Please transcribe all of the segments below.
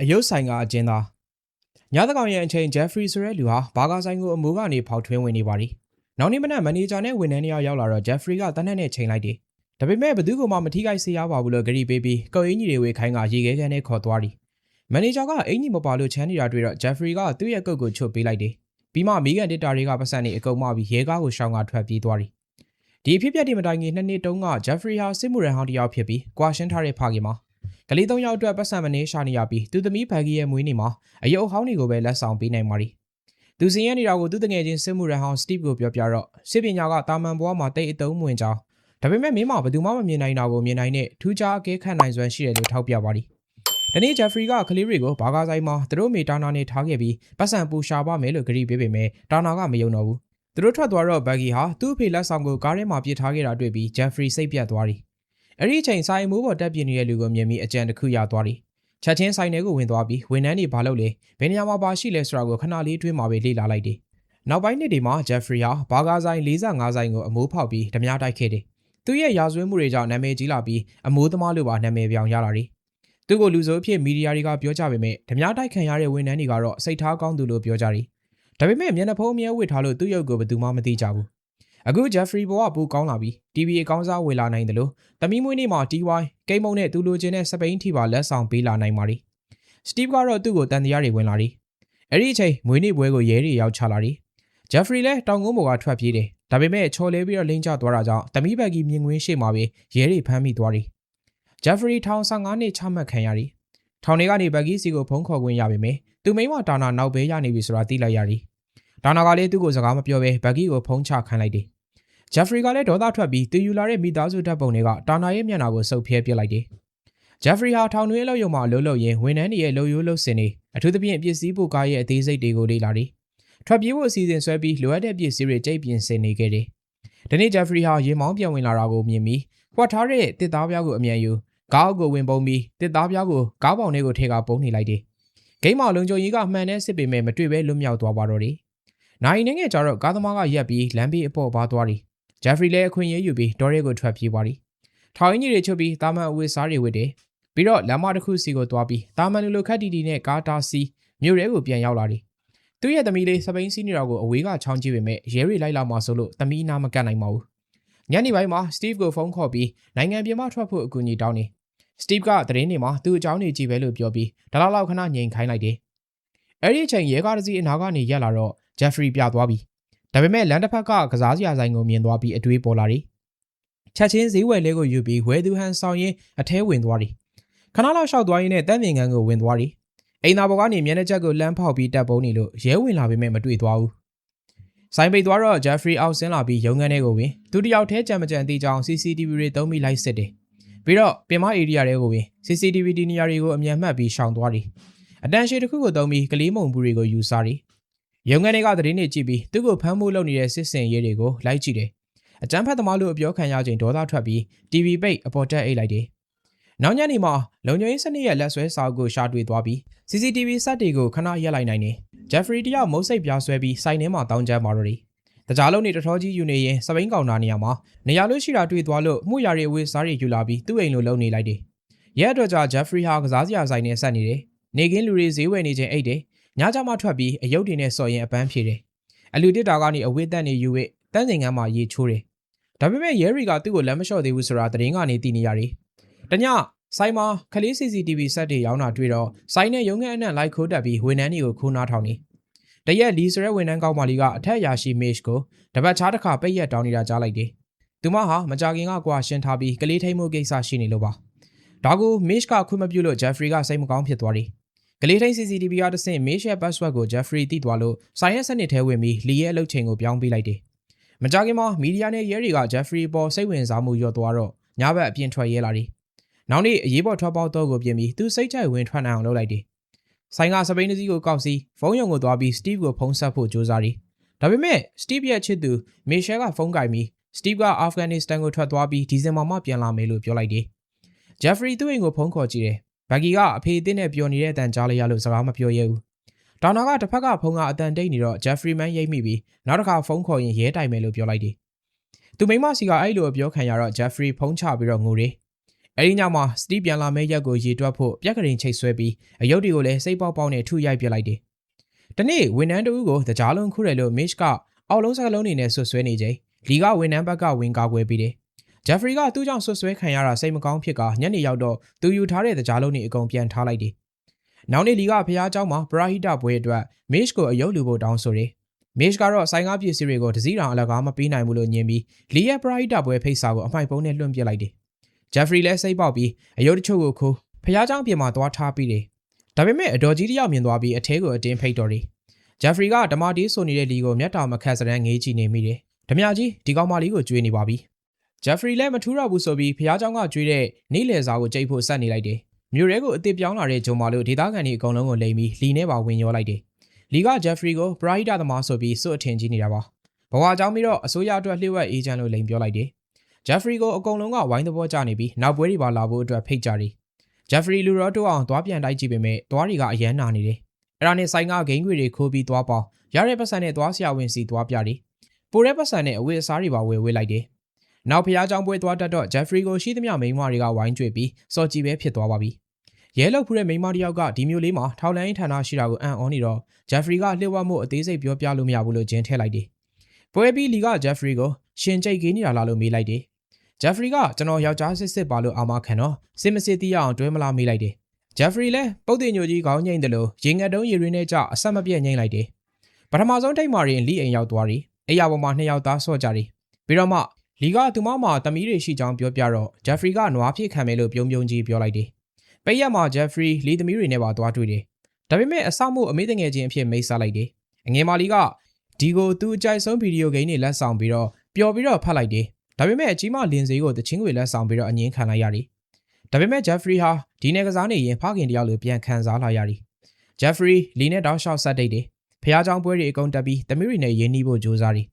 အယုတ်ဆိုင်ကအကျဉ်းသားညသကောင်ရဲ့အချိန်ဂျက်ဖရီဆိုတဲ့လူဟာဘာကာဆိုင်ကိုအမိုးကနေဖောက်ထွင်းဝင်နေပါသည်နောက်နေ့မနက်မန်နေဂျာနဲ့ဝန်ထမ်းတွေရောက်လာတော့ဂျက်ဖရီကတန်းနဲ့နဲ့ချိန်လိုက်တယ်ဒါပေမဲ့ဘသူကမှမထိခိုက်စေရပါဘူးလို့ဂရီပေးပြီးကော်အင်းကြီးတွေဝေခိုင်းကရေခဲခဲနဲ့ခေါ်သွားသည်မန်နေဂျာကအင်ကြီးမပါလို့ချမ်းနေတာတွေ့တော့ဂျက်ဖရီကသူ့ရဲ့ကုတ်ကိုချွတ်ပေးလိုက်တယ်ပြီးမှမီဂန်တစ်တာတွေကပတ်စံနေအကုန်မပြီးရဲကားကိုရှောင်းကထွက်ပြေးသွားသည်ဒီအဖြစ်အပျက်တွေမတိုင်ခင်နှစ်နှစ်တုန်းကဂျက်ဖရီဟာစစ်မှုရန်ဟောင်းတစ်ယောက်ဖြစ်ပြီးကွာရှင်းထားတဲ့ဖခင်မှာ ကလေးသုံးယောက်အတွက်ပတ်စံမနေရှာနေရပြီးသူသမီးဘဂီရဲ့မွေးနေ့မှာအယုတ်ဟောင်းတွေကိုပဲလက်ဆောင်ပေးနိုင်ပါသည်သူစင်ရနေတာကိုသူတငယ်ချင်းစစ်မှုရန်ဟောင်းစတီဗ်ကိုပြောပြတော့စစ်ပညာကတာမန်ဘွားမှာတိတ်အတုံးမဝင်ကြောင်းဒါပေမဲ့မင်းမဘယ်သူမှမမြင်နိုင်တာကိုမြင်နိုင်တဲ့ထူးခြားအကဲခတ်နိုင်စွမ်းရှိတယ်လို့ထောက်ပြပါသည်ဒီနေ့ဂျက်ဖရီကကလေးတွေကိုဘာကာဆိုင်မှာသူတို့မိတာနာနဲ့ထားခဲ့ပြီးပတ်စံပူရှာပါမယ်လို့ကြေပေးပေမဲ့တာနာကမယုံတော့ဘူးသူတို့ထွက်သွားတော့ဘဂီဟာသူ့အဖေလက်ဆောင်ကိုကားထဲမှာပစ်ထားခဲ့တာတွေ့ပြီးဂျက်ဖရီစိတ်ပြတ်သွားသည် အဲ့ဒီအချိန်ဆိုင်မိုးပေါ်တက်ပြင်းနေတဲ့လူကိုမြင်ပြီးအကြံတစ်ခုရသွားသည်ချက်ချင်းဆိုင်ထဲကိုဝင်သွားပြီးဝန်ထမ်းတွေဘာလုပ်လဲဘယ်နေရာမှာပါရှိလဲဆိုတာကိုခဏလေးတွေးမှာပဲလေ့လာလိုက်တယ်နောက်ပိုင်းနှစ်တွေမှာဂျက်ဖရီဟာဘာကာဆိုင်45ဆိုင်ကိုအမိုးဖောက်ပြီးဓမြတိုက်ခဲ့တယ်သူ့ရဲ့ရာဇဝတ်မှုတွေကြောင့်နာမည်ကြီးလာပြီးအမိုးသမားလိုပါနာမည်ပြောင်ရလာတယ်သူ့ကိုလူဆိုးအဖြစ်မီဒီယာတွေကပြောကြပေမဲ့ဓမြတိုက်ခံရတဲ့ဝန်ထမ်းတွေကတော့စိတ်ထားကောင်းသူလို့ပြောကြတယ်ဒါပေမဲ့မျက်နှာဖုံးအမြဲဝစ်ထားလို့သူ့ရုပ်ကိုဘယ်သူမှမသိကြဘူး အခုဂျက်ဖရီဘောကပူကောင်းလာပြီး TV အကောင်းစားဝယ်လာနိုင်တယ်လို့တမီးမွေးနေ့မှာ TY ကိမုံနဲ့သူလိုချင်တဲ့စပိန်ထီပါလက်ဆောင်ပေးလာနိုင်ပါသည်စတီဗ်ကတော့သူ့ကိုတန်တရားတွေဝင်လာသည်အဲ့ဒီအချိန်မွေးနေ့ပွဲကိုရဲတွေရောက်ချလာသည်ဂျက်ဖရီလည်းတောင်ကုန်းပေါ်ကထွက်ပြေးတယ်ဒါပေမဲ့ချော်လဲပြီးတော့လိမ့်ကျသွားတာကြောင့်တမီးဘက်ကြီးမြင်ကွင်းရှိမှာပဲရဲတွေဖမ်းမိသွားသည်ဂျက်ဖရီထောင်15နှစ်ချမှတ်ခံရသည်ထောင်ထဲကနေဘက်ကြီးစီကိုဖုံးခေါ်ခွင့်ရပေမဲ့သူမိမတာနာနောက်ဘဲရနေပြီဆိုတာသိလိုက်ရသည်ဒါနာကလည်းသူ့ကိုစကားမပြောဘဲဘက်ကြီးကိုဖုံးချခိုင်းလိုက်တယ် ဂျက်ဖရီကလည်းဒေါသထွက်ပြီးတူယူလာတဲ့မိသားစုတပ်ပုံတွေကတာနာရဲ့မျက်နှာကိုစုပ်ဖျဲပစ်လိုက်တယ်ဂျက်ဖရီဟာထောင်တွင်းအလုပ်ရုံမှာအလုပ်လုပ်ရင်းဝန်ထမ်းတွေရဲ့လုံရိုးလုံစင်တွေအထူးသဖြင့်ပစ္စည်းပို့ကားရဲ့အသေးစိတ်တွေကိုလေ့လာတယ်ထွက်ပြေးဖို့အစီအစဉ်ဆွဲပြီးလိုအပ်တဲ့ပစ္စည်းတွေကြိတ်ပြင်ဆင်နေခဲ့တယ်ဒီနေ့ဂျက်ဖရီဟာရေမောင်းပြန်ဝင်လာတာကိုမြင်ပြီးဖွက်ထားတဲ့တစ်သားပြားကိုအမြန်ယူကားအုပ်ကိုဝင်ပုံပြီးတစ်သားပြားကိုကားပေါင်ထဲကိုထည့်ကပုံနေလိုက်တယ်ဂိမ်းမောင်လုံချိုကြီးကမှန်တဲ့စစ်ပေမဲ့မတွေ့ပဲလွတ်မြောက်သွားပါတော့တယ်နိုင်နေငယ်ကျတော့ကားသမားကရက်ပြီးလမ်းဘေးအပေါ်ပါသွားတယ် ဂျက်ဖရီလည်းအခွင့်အရေးယူပြီးဒေါ်ရဲကိုထွက်ပြေးသွားသည်ထောင်အင်းကြီးတွေချုပ်ပြီးတာမန်အဝတ်စားတွေဝတ်တယ်ပြီးတော့လမ်းမတစ်ခုစီကိုသွားပြီးတာမန်လူလိုခက်တီတီနဲ့ကားတာစီမြို့ရဲကိုပြန်ရောက်လာသည်သူ့ရဲ့သမီးလေးစပိန်စီးနေတာကိုအဝေးကချောင်းကြည့်ပေမဲ့ရဲရီလိုက်လာမှဆိုလို့သမီးနာမကတ်နိုင်ပါဘူးညနေပိုင်းမှာစတီဗ်ကိုဖုန်းခေါ်ပြီးနိုင်ငံပြင်မှထွက်ဖို့အကူအညီတောင်းနေစတီဗ်ကသတင်းတွေမှာသူ့အကြောင်းတွေကြည့်ပဲလို့ပြောပြီးဒါလောက်လောက်ခဏငြိမ်ခိုင်းလိုက်တယ်အဲ့ဒီအချိန်ရဲကားတစ်စီးအနာကနေရက်လာတော့ဂျက်ဖရီပြသွားပြီး ဒါပေမဲ့လန်တစ်ဖက်ကကစားစရာဆိုင်ကိုမြင်သွားပြီးအတွေးပေါ်လာတယ်ချက်ချင်းဈေးဝယ်လေးကိုယူပြီးဝယ်သူဟန်ဆောင်ရင်အထဲဝင်သွားတယ်ခဏလောက်ရှောက်သွားရင်းနဲ့တန့်မြင်ကန်ကိုဝင်သွားတယ်အိမ်သာပေါ်ကနေမျက်နှာချက်ကိုလှမ်းဖောက်ပြီးတပ်ပုံးနေလို့ရဲဝင်လာပေမဲ့မတွေ့သွားဘူးဆိုင်ပိတ်သွားတော့ဂျက်ဖရီအောက်ဆင်းလာပြီးရုံးခန်းထဲကိုဝင်သူတယောက်ထဲကြံမကြံသေးကြောင် CCTV တွေသုံးပြီးလိုက်စစ်တယ်ပြီးတော့ပင်မ area တွေကိုဝင် CCTV ဒီနေရာတွေကိုအမြန်မှတ်ပြီးရှောင်သွားတယ်အတန်ရှည်တစ်ခုကိုသုံးပြီးကလေးမုံဘူးတွေကိုယူစားတယ် ရုံငန်းတွေကသတင်းတွေကြည့်ပြီးသူ့ကိုဖမ်းဖို့လုပ်နေတဲ့စစ်စင်ရေးတွေကိုလိုက်ကြည့်တယ်။အကြမ်းဖက်သမားလို့အပြောခံရချိန်ဒေါသထွက်ပြီး TV ပိတ်အပေါ်တက်အိတ်လိုက်တယ်။နောက်ညနေမှာလုံခြုံရေးစနစ်ရဲ့လက်ဆွဲစာအုပ်ကိုရှာတွေ့သွားပြီး CCTV စက်တွေကိုခဏရက်လိုက်နိုင်တယ်။ Jeffrey တယောက်မုတ်စိတ်ပြားဆွဲပြီးစိုင်းထဲမှာတောင်းကျမ်းပါတော့တယ်။တကြားလုံးနေတထောကြီးယူနေရင်စပိန်ကောင်နာနေရာမှာနေရာလို့ရှိတာတွေ့သွားလို့မှုရတွေအဝေးစားတွေယူလာပြီးသူ့အိမ်လိုလုံနေလိုက်တယ်။ရဲအတွက်ကြာ Jeffrey ဟာကစားစရာဆိုင်နဲ့ဆက်နေတယ်။နေကင်းလူတွေဈေးဝယ်နေခြင်းအိတ်တယ် ညကြမှာထွက်ပြီးအယုတ်တွေနဲ့စော်ရင်အပန်းဖြေတယ်။အလူတစ်တာကနေအဝိတန်နေယူဝစ်တန်းစင်ကမ်းမှာရေချိုးတယ်။ဒါပေမဲ့ရဲရီကသူ့ကိုလက်မလျှော့သေးဘူးဆိုတာသတင်းကနေသိနေရတယ်။တညဆိုင်မှာခလေး CCTV စက်တွေရောင်းတာတွေ့တော့ဆိုင်နဲ့ရုံငန်းအနှံ့လိုက်ခိုးတက်ပြီးဝန်ထမ်းတွေကိုခိုးနားထောင်နေ။တရက်လီဆိုတဲ့ဝန်ထမ်းကောင်းမလေးကအထက်ရာရှိ Mesh ကိုတပတ်ချားတစ်ခါပိတ်ရက်တောင်းနေတာကြားလိုက်တယ်။သူမဟာမကြခင်ကကွာရှင်းထားပြီးကလေးထိန်မှုကိစ္စရှိနေလို့ပါ။ဒါကို Mesh ကခွင့်မပြုလို့ Jeffrey ကစိတ်မကောင်းဖြစ်သွားတယ်။ ကလေးထိန် CCTV ကတဆင့် Mesh password ကို Jeffrey သိသွားလို့ဆိုင်ရဲ့စနစ်ထဲဝင်ပြီးလီရဲ့အလုပ်ချိန်ကိုပြောင်းပေးလိုက်တယ်။မကြခင်မှာမီဒီယာနဲ့ရဲတွေက Jeffrey ပေါ်စိတ်ဝင်စားမှုလျော့သွားတော့ညဘက်အပြင်ထွက်ရဲလာတယ်။နောက်နေ့အရေးပေါ်ထွက်ပေါက်တော့ကိုပြင်ပြီးသူစိတ်ကြိုက်ဝင်ထွက်နိုင်အောင်လုပ်လိုက်တယ်။ဆိုင်ကစပိန်စီကိုကောက်စီဖုန်းရုံကိုသွားပြီး Steve ကိုဖုန်းဆက်ဖို့ကြိုးစားတယ်။ဒါပေမဲ့ Steve ရဲ့ချစ်သူ Michelle ကဖုန်းကင်ပြီး Steve ကအာဖဂန်နစ္စတန်ကိုထွက်သွားပြီးဒီဇင်ဘာမှပြန်လာမယ်လို့ပြောလိုက်တယ်။ Jeffrey သူ့အိမ်ကိုဖုန်းခေါ်ကြည့်တယ် ဘဂီကအဖေအစ်နဲ့ပျော်နေတဲ့အတန်ကြားလိုက်ရလို့စကားမပြောရဲဘူး။ဒေါနာကတစ်ဖက်ကဖုန်းကအတန်တိတ်နေတော့ဂျက်ဖရီမန်ရိပ်မိပြီးနောက်တစ်ခါဖုန်းခေါ်ရင်ရဲတိုင်မယ်လို့ပြောလိုက်တယ်။သူမိမစီကအဲ့လိုပြောခံရတော့ဂျက်ဖရီဖုန်းချပြီးတော့ငိုတယ်။အဲဒီညမှာစတီးပြန်လာမဲ့ရက်ကိုရေတွက်ဖို့ပြက်ကရင်ချိတ်ဆွဲပြီးအယုတ်တွေကိုလည်းစိတ်ပေါက်ပေါက်နဲ့ထုရိုက်ပြလိုက်တယ်။တနေ့ဝန်ထမ်းတဦးကိုတကြားလုံးခုတယ်လို့ Mitch ကအောက်လုံးစကလုံးနေနဲ့ဆွဆွဲနေချိန်လီကဝန်ထမ်းဘက်ကဝင်ကာကွယ်ပြီးတယ်။ Jeffrey ကသူ့ကြောင့်ဆွဆွဲခံရတာစိတ်မကောင်းဖြစ်ကညနေရောက်တော့သူယူထားတဲ့တကြားလုံးတွေအကုန်ပြန်ထားလိုက်တယ်။နောက်နေ့လီကဖះเจ้าမှာပရာဟိတပွဲအတွက် Mitch ကိုအယုတ်လူဖို့တောင်းဆိုတယ်။ Mitch ကတော့ဆိုင်ကားပစ္စည်းတွေကိုတစည်းတောင်အလကားမပေးနိုင်ဘူးလို့ညင်ပြီးလီရဲ့ပရာဟိတပွဲဖိတ်စာကိုအမိုက်ပုံးနဲ့လွှင့်ပစ်လိုက်တယ်။ Jeffrey လည်းစိတ်ပေါက်ပြီးအယုတ်တချို့ကိုခိုးဖះเจ้าပြင်မှာသွားထားပြီးတယ်။ဒါပေမဲ့အတော်ကြီးတယောက်မြင်သွားပြီးအထဲကိုအတင်းဖိတ်တော်တယ်။ Jeffrey ကဓမာတီးဆိုနေတဲ့လီကိုမျက်တောင်မခတ်စရန်ငေးကြည့်နေမိတယ်။ဓမြကြီးဒီကောင်မလေးကိုကြွေးနေပါပြီ။ Jeffrey လည်းမထူးတော့ဘူးဆိုပြီးဖះเจ้าကကြွေးတဲ့နေ့လယ်စာကိုကြိတ်ဖို့ဆက်နေလိုက်တယ်။မြို့ရဲကိုအစ်စ်ပြောင်းလာတဲ့ဂျုံမာလို့ဒေသခံတွေအကုန်လုံးကိုလိမ်ပြီးလီနဲ့ပါဝင်ရောလိုက်တယ်။လီက Jeffrey ကိုပရာဟိတသမားဆိုပြီးစွတ်အထင်ကြီးနေတာပါ။ဘဝအကြောင်းပြီးတော့အစိုးရအတွက်လျှို့ဝှက်အေဂျင့်လို့လိမ်ပြောလိုက်တယ်။ Jeffrey ကိုအကုန်လုံးကဝိုင်းသဘောကျနေပြီးနောက်ပွဲတွေပါလာဖို့အတွက်ဖိတ်ကြတယ်။ Jeffrey လူရောတိုးအောင်သွားပြန်တိုက်ကြည့်ပေမဲ့သွားတွေကအယမ်းနာနေတယ်။အဲ့ဒါနဲ့ဆိုင်ကဂိမ်းခွေတွေခိုးပြီးသွားပေါင်းရတဲ့ပတ်စံနဲ့သွားဆရာဝန်စီသွားပြတယ်။ပိုတဲ့ပတ်စံနဲ့အဝတ်အစားတွေပါဝယ်ဝေးလိုက်တယ်။ ။နောက်ဖျားကြောင်ပွဲသွားတတ်တော့ Jeffrey ကိုရှိသမျှမိန်းမတွေကဝိုင်းကြွေပြီးစော်ကြည့်ပဲဖြစ်သွားပါပြီ။ရဲလောက်ဖူးတဲ့မိန်းမတယောက်ကဒီမျိုးလေးမှာထောက်လန်းရေးဌာနရှိတာကိုအံ့ဩနေတော့ Jeffrey ကလှစ်ဝတ်မှုအသေးစိတ်ပြောပြလို့မရဘူးလို့ဂျင်းထည့်လိုက်တယ်။ပွဲပြီးလီက Jeffrey ကိုရှင်ကြိတ်ကြီးနေတာလားလို့မေးလိုက်တယ်။ Jeffrey ကကျွန်တော်ယောက်ျားစစ်စစ်ပါလို့အာမခံတော့စစ်မစစ်သိရအောင်တွဲမလားမေးလိုက်တယ်။ Jeffrey လည်းပုတ်တင်ညိုကြီးခေါင်းငိမ့်တယ်လို့ရေငတ်တုံးရေရင်းနဲ့ကြအဆက်မပြတ်ငိမ့်လိုက်တယ်။ပထမဆုံးထိတ်မာရင်လီအိမ်ရောက်သွားတယ်။အိယာပေါ်မှာနှစ်ယောက်သားဆော့ကြတယ်။ပြီးတော့မှ လီကသူမမှာတမီးတွေရှိကြောင်းပြောပြတော့ Jeffrey ကနွားဖြစ်ခံမယ်လို့ပြုံးပြုံးကြီးပြောလိုက်တယ်။ပိတ်ရက်မှာ Jeffrey လီသမီးတွေနဲ့ပါသွားတွေ့တယ်။ဒါပေမဲ့အဆမှုအမေးတငယ်ချင်းအဖြစ်မိတ်ဆက်လိုက်တယ်။အငယ်မာလီကဒီကိုသူအကြိုက်ဆုံးဗီဒီယိုဂိမ်းတွေလက်ဆောင်ပြီးတော့ပျော်ပြီးတော့ဖတ်လိုက်တယ်။ဒါပေမဲ့အကြီးမလင်စေးကိုတချင်းတွေလက်ဆောင်ပြီးတော့အငင်းခံလိုက်ရတယ်။ဒါပေမဲ့ Jeffrey ဟာဒီနယ်ကစားနေရင်ဖခင်တယောက်လိုပြန်ခံစားလာရတယ်။ Jeffrey လီနဲ့တောက်လျှောက်ဆက်တိတ်တယ်။ဖះเจ้าပွဲတွေအကုန်တက်ပြီးသမီးတွေနဲ့ရင်းနှီးဖို့ကြိုးစားတယ်။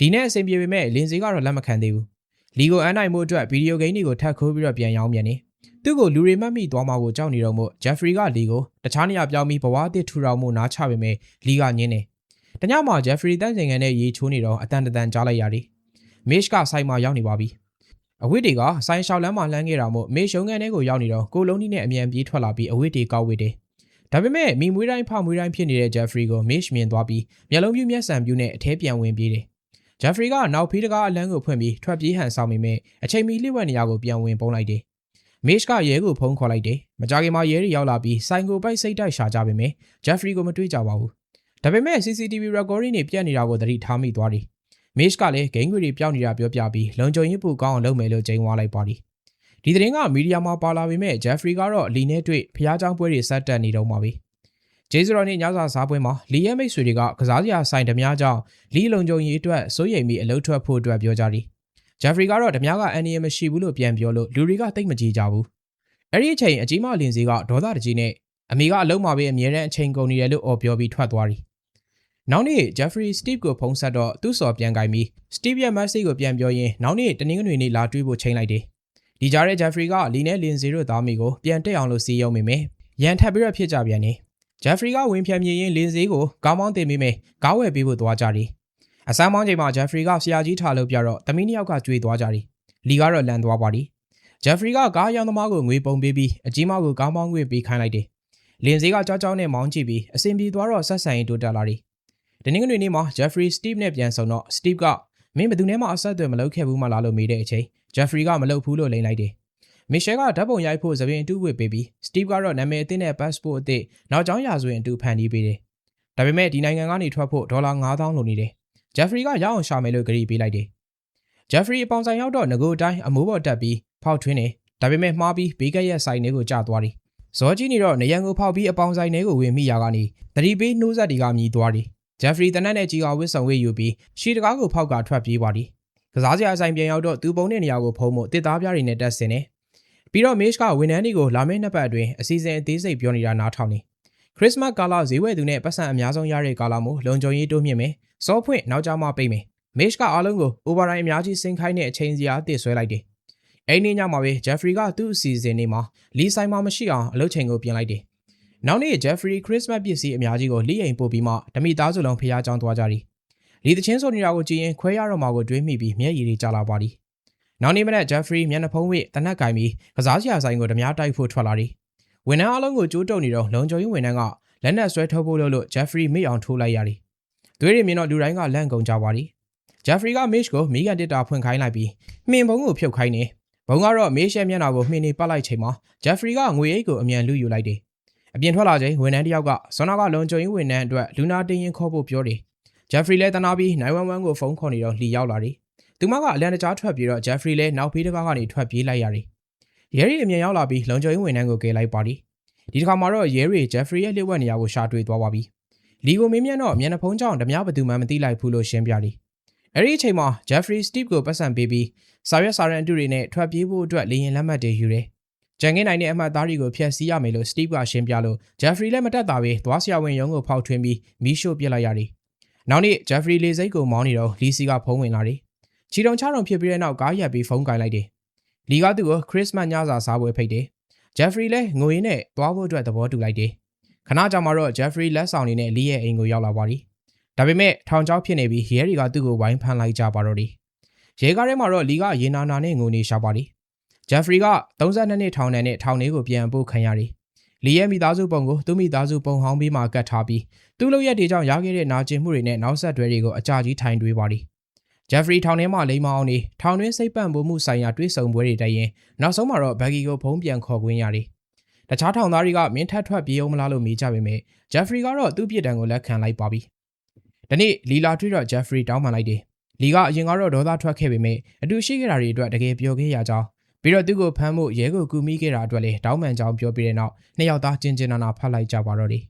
ဒီနဲ့အဆင်ပြေပေမဲ့လင်စေးကတော့လက်မခံသေးဘူး။လီကိုအန်းနိုင်မှုအတွက်ဗီဒီယိုဂိမ်းတွေကိုထပ်ခိုးပြီးတော့ပြန်ရောင်းပြန်တယ်။သူ့ကိုလူတွေမှတ်မိသွားမှာကိုကြောက်နေတော့မို့ Jeffrey ကလီကိုတခြားနေရာပြောင်းပြီးဘဝအသစ်ထူထောင်မှုနားချပေမဲ့လီကညင်းတယ်။တညမှာ Jeffrey တန့်စင်ကန်နဲ့ရေချိုးနေတော့အတန်တန်ကြားလိုက်ရတယ်။ Mitch ကဆိုင်မှာရောက်နေပါပြီ။အဝိတွေကဆိုင်ရှောက်လမ်းမှာလှမ်းခဲ့တာမို့ Mitch ရုံးခန်းထဲကိုရောက်နေတော့ကိုလုံးကြီးနဲ့အမြန်ပြေးထွက်လာပြီးအဝိတွေကောက်ဝိတယ်။ဒါပေမဲ့မိမွေးတိုင်းဖမွေးတိုင်းဖြစ်နေတဲ့ Jeffrey ကို Mitch မြင်သွားပြီးမျက်လုံးပြူးမျက်စံပြူးနဲ့အထဲပြန်ဝင်ပြေးတယ်။ ဂျက်ဖရီကနောက်ဖေးတကားအလန်းကိုဖွင့်ပြီးထွက်ပြေးဟန်ဆောင်မိမဲ့အချိန်မီလျှို့ဝှက်နေရာကိုပြန်ဝင်ပုံလိုက်တယ်။မေ့ရှ်ကရဲကိုဖုန်းခေါ်လိုက်တယ်။မကြာခင်မှာရဲတွေရောက်လာပြီးဆိုင်ကိုပိုက်စိတ်တိုက်ရှာကြပေမဲ့ဂျက်ဖရီကိုမတွေ့ကြပါဘူး။ဒါပေမဲ့ CCTV recording တွေပြတ်နေတာကိုသတိထားမိသွားတယ်။မေ့ရှ်ကလည်းဂိမ်းခွေတွေပြောင်းနေတာပြောပြပြီးလုံခြုံရေးပူကောင်းအောင်လုပ်မယ်လို့ကြိမ်းဝါလိုက်ပါတယ်။ဒီသတင်းကမီဒီယာမှာပါလာပေမဲ့ဂျက်ဖရီကတော့အလီနဲ့တွေ့ဖျားချောင်းပွဲတွေဆက်တက်နေတော့မှာပဲ။ ဂျေဇရော်နေ့ညစာစားပွဲမှာလီရဲ့မိတ်ဆွေတွေကကစားစရာဆိုင်ဓမြကြောင့်လီလုံခြုံရေးအတွက်စိုးရိမ်ပြီးအလုပ်ထွက်ဖို့အတွက်ပြောကြသည်။ Jeffrey ကတော့ဓမြကအန်နီယမရှိဘူးလို့ပြန်ပြောလို့လူတွေကတိတ်မကြည့်ကြဘူး။အဲ့ဒီအချိန်အကြီးမလင်စီကဒေါသတကြီးနဲ့အမေကအလုံးမှာပဲအမြဲတမ်းအချိန်ကုန်နေတယ်လို့អော်ပြောပြီးထွက်သွားသည်။နောက်နေ့ Jeffrey Steve ကိုဖုန်းဆက်တော့သူ့စော်ပြန်ကြိုင်ပြီး Steve ရဲ့ message ကိုပြန်ပြောရင်းနောက်နေ့တနင်္ဂနွေနေ့လာတွေ့ဖို့ချိန်လိုက်တယ်။ဒီကြားထဲ Jeffrey ကလီနဲ့လင်စီတို့သားမိကိုပြန်တက်အောင်လို့စီးရုံမိမယ်။ရန်ထပ်ပြီးတော့ဖြစ်ကြပြန် တယ်။ Jeffrey ကဝင်ဖြန်မြင်ရင်လင်စီကိုကောင်းမောင်းတင်မိမယ်။ကားဝယ်ပေးဖို့သွားကြတယ်။အစမ်းမောင်းချိန်မှာ Jeffrey ကဆရာကြီးထားလို့ပြတော့သမီးနှစ်ယောက်ကကြွေသွားကြတယ်။လီကတော့လန်သွားပါသည်။ Jeffrey ကကားရောင်းသမားကိုငွေပုံပေးပြီးအကြီးမကိုကားမောင်းခွင့်ပေးခိုင်းလိုက်တယ်။လင်စီကကြောက်ကြောက်နဲ့မောင်းကြည့်ပြီးအဆင်ပြေသွားတော့ဆက်ဆံရေးတိုးတက်လာတယ်။တနင်္ဂနွေနေ့မှာ Jeffrey Steve နဲ့ပြန်ဆုံတော့ Steve ကမင်းဘယ်သူနဲ့မှအဆက်အသွယ်မလုပ်ခဲ့ဘူးမလားလို့မေးတဲ့အချိန် Jeffrey ကမလုပ်ဘူးလို့လိန်လိုက်တယ်။ Michelle ကဓာတ်ပုံရိုက်ဖို့သပင်အတူဝစ်ပေးပြီး Steve ကတော့နာမည်အသစ်နဲ့ passport အသစ်နောက်ကျောင်းရာဇဝင်အတူဖန်တီးပေးတယ်။ဒါပေမဲ့ဒီနိုင်ငံကနေထွက်ဖို့ဒေါ်လာ9000လိုနေတယ်။ Jeffrey ကရအောင်ရှာမယ်လို့ကြေပေးလိုက်တယ်။ Jeffrey အပေါင်ဆိုင်ရောက်တော့ငကိုအတိုင်းအမိုးပေါ်တက်ပြီးဖောက်ထွင်းတယ်။ဒါပေမဲ့မှားပြီးဘေးကရဲ့ဆိုင်ထဲကိုကျသွားတယ်။ဇောကြီးနေတော့နေရန်ကိုဖောက်ပြီးအပေါင်ဆိုင်ထဲကိုဝင်မိရာကနေတတိပေးနှိုးဆက်တီကမြည်သွားတယ်။ Jeffrey တနက်နဲ့ကြီးကဝစ်ဆောင်ဝေးယူပြီးရှီတကားကိုဖောက်ကထွက်ပြေးသွားတယ်။ကစားစရာဆိုင်ပြန်ရောက်တော့သူပုံတဲ့နေရာကိုဖုံးဖို့တစ်သားပြားတွေနဲ့တက်ဆင်တယ်။ ပြီးတော့ Mitch ကဝန်ထမ်းတွေကိုလာမယ့်နှစ်ပတ်အတွင်းအစီအစဉ်အသေးစိတ်ပြောနေတာနားထောင်နေ။ Christmas ကာလဈေးဝယ်သူနဲ့ပတ်စံအများဆုံးရတဲ့ကာလမို့လုံခြုံရေးတိုးမြင့်မယ်။စောဖွင့်နောက်ကြမှပိတ်မယ်။ Mitch ကအားလုံးကို overtime အများကြီးစင်ခိုင်းတဲ့အချိန်စီအားအသစ်ဆွဲလိုက်တယ်။အဲ့ဒီညမှာပဲ Jeffrey ကသူ့အစီအစဉ်တွေမှာလီဆိုင်မှာမရှိအောင်အလုပ်ချိန်ကိုပြင်လိုက်တယ်။နောက်နေ့ Jeffrey Christmas ပစ္စည်းအများကြီးကိုလိအိမ်ပို့ပြီးမှဓမိသားစုလုံးဖျားကြောင်းသွားကြသည်။လီတချင်းဆိုနေတာကိုကြည့်ရင်ခွဲရတော့မှာကိုတွေးမိပြီးမျက်ရည်တွေကျလာပါသည် နောက်နေ့မနက်ဂျက်ဖရီမျက်နှာဖုံးဝိတနက်ကင်ပြီးကစားစရာဆိုင်ကိုဓမြတိုက်ဖို့ထွက်လာသည်ဝန်ထမ်းအလုံးကိုကြိုးတုပ်နေတော့လုံချုံရေးဝန်ထမ်းကလက်နက်ဆွဲထုတ်ဖို့လို့လို့ဂျက်ဖရီမိအောင်ထိုးလိုက်ရသည်သွေးရည်မြင်တော့လူတိုင်းကလန့်ကုန်ကြပါသည်ဂျက်ဖရီကမစ်ကိုမိကန်တစ်တာဖွင့်ခိုင်းလိုက်ပြီးမှင်ဘုံကိုဖြုတ်ခိုင်းနေဘုံကတော့မေးရှက်မျက်နှာကိုမှင်နေပတ်လိုက်ချိန်မှာဂျက်ဖရီကငွေအိတ်ကိုအမြန်လူယူလိုက်တယ်အပြင်ထွက်လာချိန်ဝန်ထမ်းတစ်ယောက်ကဆွမ်းနာကလုံချုံရေးဝန်ထမ်းအတွက်လူနာတင်ရင်ခေါ်ဖို့ပြောတယ်ဂျက်ဖရီလည်းတနာပြီး911ကိုဖုန်းခေါ်နေတော့လှီရောက်လာတယ် သူမကအလန်တကြားထွက်ပြေးတော့ဂျက်ဖရီလည်းနောက်ဖေးတစ်ပါးကနေထွက်ပြေးလိုက်ရတယ်ရဲရီအမြန်ရောက်လာပြီးလုံချုံရေးဝန်ထမ်းကိုကယ်လိုက်ပါသည်ဒီတစ်ခါမှာတော့ရဲရီဂျက်ဖရီရဲ့လျှို့ဝှက်နေရာကိုရှာတွေ့သွားပါပြီလီကိုမင်းမြန်တော့မျက်နှာဖုံးကြောင့်ဓမြဘသူမှမသိလိုက်ဘူးလို့ရှင်းပြသည်အဲ့ဒီအချိန်မှာဂျက်ဖရီစတီဗ်ကိုပတ်စံပေးပြီးစာရွက်စာရန်အတုတွေနဲ့ထွက်ပြေးဖို့အတွက်လေရင်လက်မှတ်တွေယူတယ်။ဂျန်ကင်းနိုင်တဲ့အမှတ်အသားတွေကိုဖျက်ဆီးရမယ်လို့စတီဗ်ကရှင်းပြလို့ဂျက်ဖရီလည်းမတက်တာပဲသွားဆရာဝန်ရုံးကိုဖောက်ထွင်းပြီးမီးရှို့ပစ်လိုက်ရတယ်။နောက်နေ့ဂျက်ဖရီလေစိတ်ကိုမောင်းနေတော့လီစီကဖုန်းဝင်လာတယ်။ ချီတုံချတုံဖြစ်ပြီးတဲ့နောက်ကားရက်ပြီးဖုန်းကင်လိုက်တယ်။လီကသူ့ကိုခရစ်စမတ်ညစာစားပွဲဖိတ်တယ်။ဂျက်ဖရီလည်းငွေရင်းနဲ့သွားဖို့အတွက်သဘောတူလိုက်တယ်။ခဏကြာမှတော့ဂျက်ဖရီလက်ဆောင်နေနဲ့လီရဲ့အိမ်ကိုရောက်လာပါသည်။ဒါပေမဲ့ထောင်ချောက်ဖြစ်နေပြီးရဲတွေကသူ့ကိုဝိုင်းဖမ်းလိုက်ကြပါတော့တယ်။ရဲကားထဲမှာတော့လီကရေနာနာနဲ့ငိုနေရှာပါသည်။ဂျက်ဖရီက32နှစ်ထောင်ဒဏ်နဲ့ထောင်ထဲကိုပြန်ပို့ခံရတယ်။လီရဲ့မိသားစုပုံကိုသူ့မိသားစုပုံဟောင်းပြီးမှကတ်ထားပြီးသူ့လုပ်ရက်တွေကြောင့်ရခဲ့တဲ့နာကျင်မှုတွေနဲ့နောက်ဆက်တွဲတွေကိုအကြကြီးထိုင်တွေးပါသည်။ ဂျက်ဖရီထောင်ထဲမှာလိမ္မာအောင်နေထောင်တွင်းစိတ်ပန့်ပိုးမှုဆိုင်ရာတွေးဆုံပွဲတွေတိုက်ရင်နောက်ဆုံးမှာတော့ဘက်ဂီကိုဖုံးပြန်ခေါ်ခွင့်ရတယ်။တခြားထောင်သားတွေကမင်းထက်ထွက်ပြေးအောင်မလားလို့မေးကြပေမဲ့ဂျက်ဖရီကတော့သူ့ပြစ်ဒဏ်ကိုလက်ခံလိုက်ပါပြီ။ဒီနေ့လီလာတွေ့တော့ဂျက်ဖရီတောင်းပန်လိုက်တယ်။လီကအရင်ကတော့ဒေါသထွက်ခဲ့ပေမဲ့အတူရှိခဲ့တာတွေအတွက်တကယ်ပျော်ခဲ့ရကြောင်းပြီးတော့သူ့ကိုဖမ်းဖို့ရဲကိုကူမိခဲ့တာအတွက်လည်းတောင်းပန်ကြောင်းပြောပြီးတဲ့နောက်နှစ်ယောက်သားကျင်ကျင်နာနာဖတ်လိုက်ကြပါတော့တယ်။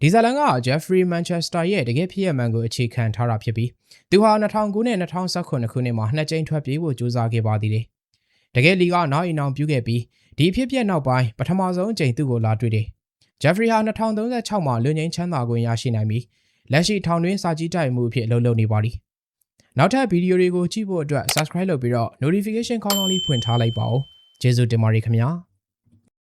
ဒီဇာလန်ကဂျက်ဖရီမန်ချက်စတာရဲ့တကယ်ဖြစ်ရမှန်ကိုအခြေခံထားတာဖြစ်ပြီးသူဟာ2009နဲ့2019ခုနှစ်မှာနှစ်ကြိမ်ထွက်ပြေးဖို့ကြိုးစားခဲ့ပါသေးတယ်။တကယ်လီကနောက်အိမ်အောင်ပြုခဲ့ပြီးဒီဖြစ်ပျက်နောက်ပိုင်းပထမဆုံးအကြိမ်သူ့ကိုလာတွေ့တယ်။ဂျက်ဖရီဟာ2036မှာလူငင်းချမ်းသာခွင့်ရရှိနိုင်ပြီးလက်ရှိထောင်တွင်းစာကြည့်တိုက်မှုအဖြစ်အလုပ်လုပ်နေပါသည်။နောက်ထပ်ဗီဒီယိုတွေကိုကြည့်ဖို့အတွက် subscribe လုပ်ပြီးတော့ notification ခေါင်းလောင်းလေးဖွင့်ထားလိုက်ပါဦး။ကျေးဇူးတင်ပါတယ်ခင်ဗျာ။